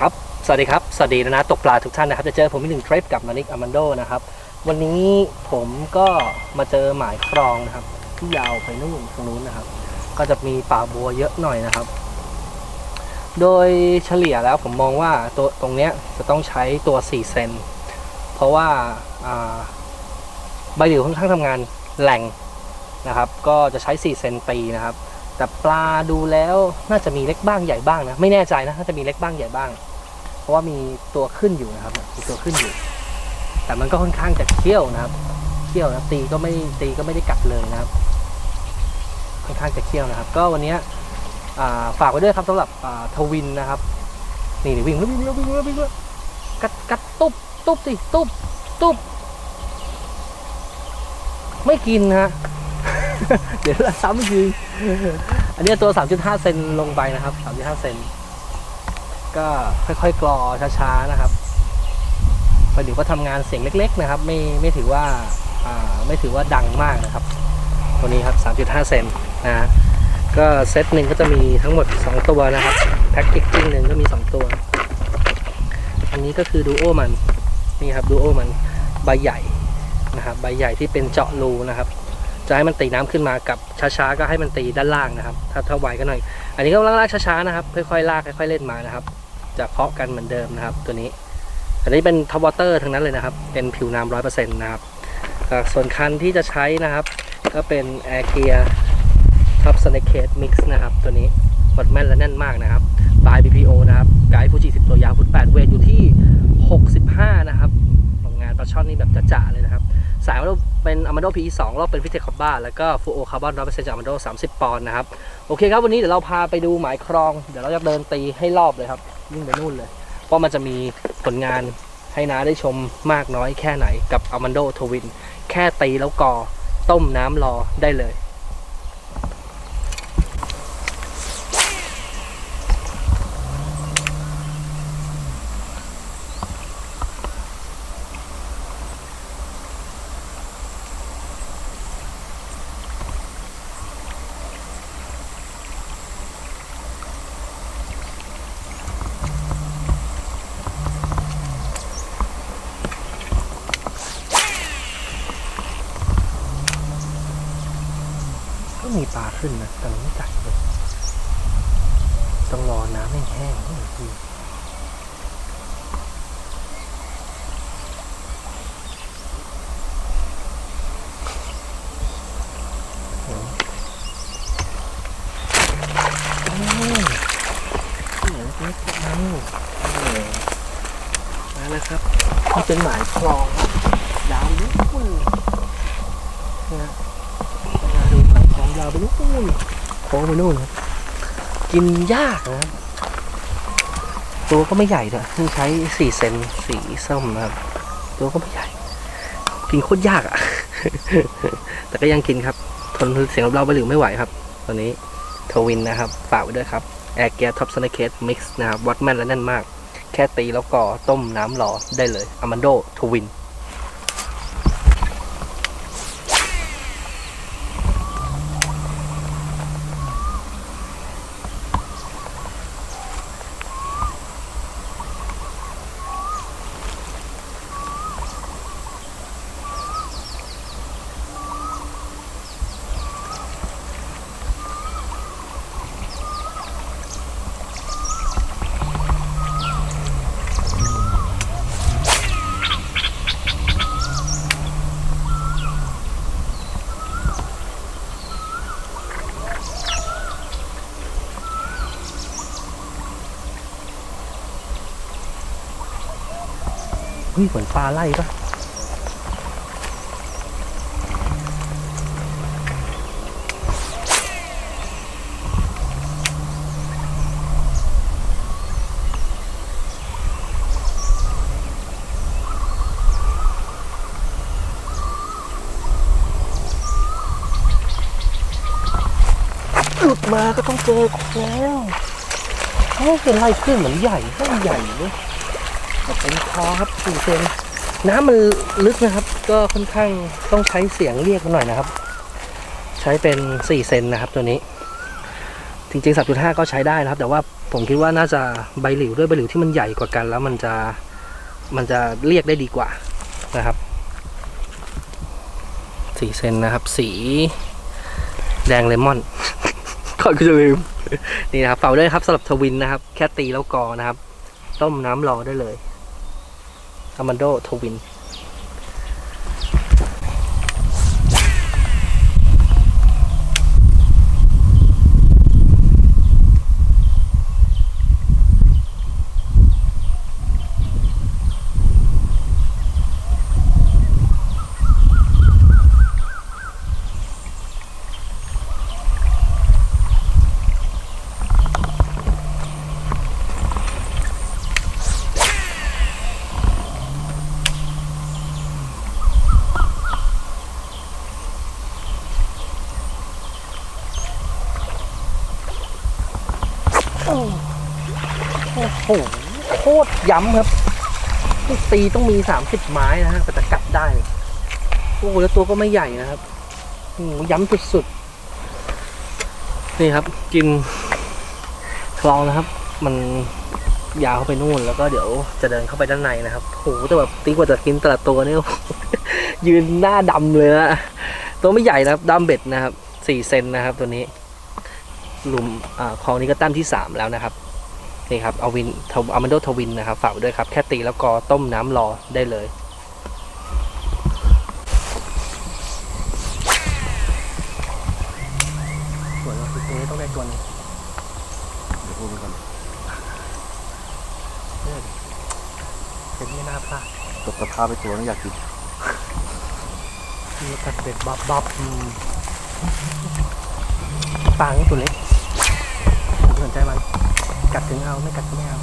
ครับ สวัสดีครับ สวัสดีนะนะตกปลาทุกท่านนะครับ จะเจอผมอีกหนึ่งทริปกับนานิกอามันโดนะครับ วันนี้ผมก็มาเจอหมายคลองนะครับ ที่ยาวไปนู่นตรงนู้นนะครับ ก็จะมีป่าบัวเยอะหน่อยนะครับ โดยเฉลี่ยแล้วผมมองว่าตัวตรงเนี้ยจะต้องใช้ตัว4เซน เพราะว่าอ่าใบหลิวค่อนข้างทำงานแหล่งนะครับ ก็จะใช้4เซนตีนะครับ แต่ปลาดูแล้วน่าจะมีเล็กบ้างใหญ่บ้างนะไม่แน่ใจนะน่าจะมีเล็กบ้างใหญ่บ้าง เพราะว่ามีตัวขึ้นอยู่นะครับมีตัวขึ้นอยู่ แต่มันก็ค่อนข้างจะเขี้ยวนะครับเขี้ยวนะตีก็ไม่ตีก็ไม่ได้กัดเลยนะครับ ค่อนข้างจะเขี้ยวนะครับ ก็วันนี้ฝากไว้ด้วยครับสำหรับทวินนะครับนี่นี่วิ่งแล้ววิ่งแล้ววิ่งแล้ววิ่งแล้วกัดกัดตุ๊บตุ๊บสิตุ๊บตุ๊บไม่กินนะฮะ เดี๋ยวเราซ้ำอีกทีอันนี้ตัว 3.5 เซนลงไปนะครับ 3.5 เซนก็ค่อยๆกรอช้าๆนะครับประเดี๋ยวก็ทำงานเสียงเล็ก ๆ นะครับ ไม่ไม่ถือว่าไม่ถือว่าดังมากนะครับ ตัวนี้ครับ 3.5 เซนนะฮะก็เซตหนึ่งก็จะมีทั้งหมด 2 ตัวนะครับแพ็กเกจจิ้งหนึ่งก็มี 2 ตัว อันนี้ก็คือดูโอมันนี่ครับดูโอมันใบใหญ่นะครับใบใหญ่ที่เป็นเจาะรูนะครับ จะให้มันตีน้ำขึ้นมากับช้าๆก็ให้มันตีด้านล่างนะครับ ถ้าถ้าไวก็หน่อย อันนี้ก็ลากช้าๆนะครับ ค่อยๆลากค่อยๆเล่นมานะครับ จะเพาะกันเหมือนเดิมนะครับ ตัวนี้ อันนี้เป็นทัวเตอร์ทั้งนั้นเลยนะครับ เป็นผิวน้ำร้อยเปอร์เซ็นต์นะครับส่วนคันที่จะใช้นะครับ ก็เป็น Air Gear Top Snake Case Mix นะครับ ตัวนี้วัดแม่นและแน่นมากนะครับปลาย BPO นะครับไกด์ฟูจิ10 ตัวยาวฟุต8เวทอยู่ที่ 65 นะครับของงานปลาช่อนนี่แบบจะๆเลยนะครับ สายเราเป็น Amado PE 2รอบเป็นฟิเทคคอบ้าแล้วก็ฟูโอคาร์บอนร้อยเปอร์เซ็นต์จากอามาโดสามสิบปอนด์นะครับ โอเคครับวันนี้เดี๋ยวเราพาไปดูหมายครอง เดี๋ยวเราจะเดินตีให้รอบเลยครับยิ่งไปนู่นเลยเพราะมันจะมีผลงานให้น้าได้ชมมากน้อยแค่ไหนกับอามาโดทวิน แค่ตีแล้วกอต้มน้ำรอได้เลย ก็ มีปลาขึ้นนะแต่มันไม่กัดเลยต้องรอน้ำแห้งๆนี่คือโอ้ยเป็นหมายคลองยาวลึกเลยนะ มาดูฝั่งของยาวไป นู่นโค้งไปนู่นครับกินยากนะครับตัวก็ไม่ใหญ่ด้วยใช้สี่เซนสีส้มนะครับ ตัวก็ไม่ใหญ่ กินโคตรยากอะ่ะ แต่ก็ยังกินครับ ทนเสียงเราไปหรือไม่ไหวครับ ตอนนี้ทวินนะครับฝากไว้ด้วยครับแอร์เกียร์ท็อปสเนเคสมิกซ์นะครับวัดแม่นและแน่นมาก แค่ตีแล้วก็ต้มน้ำรอได้เลยอามันโดทวิน เฮ้ยเหมือนปลาไล่ปะหลุดมาก็ต้องเจอแล้วเฮ้ยเป็นไล่ขึ้นเหมือนใหญ่ไม่ใหญ่เลยแต่เป็นคอครับ สี่เซนน้ำมันลึกนะครับ ก็ค่อนข้างต้องใช้เสียงเรียกมันหน่อยนะครับ ใช้เป็นสี่เซนนะครับตัวนี้ จริงๆ 3.5 ก็ใช้ได้นะครับ แต่ว่าผมคิดว่าน่าจะใบหลิวด้วยใบหลิวที่มันใหญ่กว่ากัน แล้วมันจะมันจะเรียกได้ดีกว่านะครับสีเซนนะครับ สีแดงเลมอนก่อนกูจะลืมนี่นะครับเป่าด้วยครับสำหรับทวินนะครับ แค่ตีแล้วกอนะครับ ต้มน้ำรอได้เลย อามานโดทวิน โหโคตรย้ำครับลูกตีต้องมีสามสิบไม้นะฮะแต่จะกัดได้โอ้โหแล้วตัวก็ไม่ใหญ่นะครับโอ้ย้ำสุดๆนี่ครับกินคลองนะครับ มันยาวเข้าไปนู่นแล้วก็เดี๋ยวจะเดินเข้าไปด้านในนะครับโอ้โหแต่แบบตีกว่าจะกินแต่ละตัวเนี่ยยืนหน้าดำเลยนะตัวไม่ใหญ่นะครับดำเบ็ดนะครับสี่เซนนะครับ ตัวนี้ หลุมอคลองนี้ก็แต้มที่3แล้วนะครับ นี่ครับเอาวินเอามันโดทวินนะครับฝากไว้ด้วยครับ แค่ตีแล้วก็ต้มน้ำรอได้เลยส่วนเราตรงนี้ต้องได้ตัวหนึงเดี๋ยวพูดไปก่อนเนี่ยดิเป็นไม่น่าพลาดตกกระทาไปตัวนึงอยากกินมีกัดเป็ดบับบับอืมปลานี่ตัวเล็กผมสนใจมัน กัดถึงเอาไม่กัดก็ไม่เอา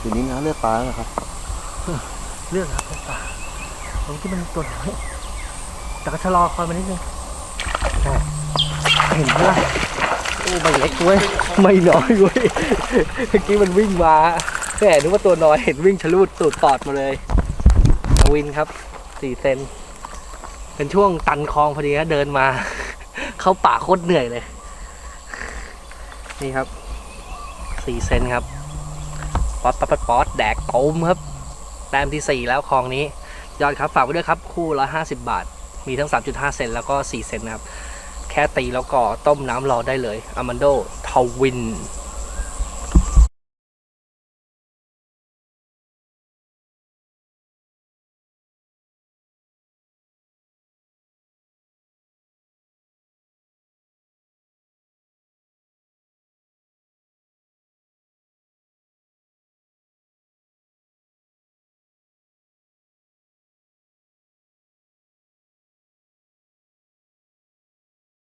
ทีนี้นะเลือดปลาแล้วนะครับ เลือกครับเป็นปลาผมที่มันตัวน้อยแต่ก็ชะลอคอยมานิดนึงอะเห็นปะล่ะโอ้ไม่เล็กเว้ยไม่น้อยเว้ยเมื่อกี้มันวิ่งมาแหมนึกว่าตัวน้อยเห็นวิ่งชะลูดตูดปอดมาเลยเอาวินครับสี่เซนเป็นช่วงตันคลองพอดีนะเดินมา เข้าป่าโคตรเหนื่อยเลย นี่ครับสี่เซนครับป๊อตป๊อตป๊อดป๊อดแดกโตมครับแต้มที่ 4 แล้วคลองนี้ ยอดครับฝากไว้ด้วยครับ คู่ละ50 บาท มีทั้ง 3.5 เซนแล้วก็ 4 เซนนะครับ แค่ตีแล้วก็ต้มน้ำรอได้เลยอามันโดทวิน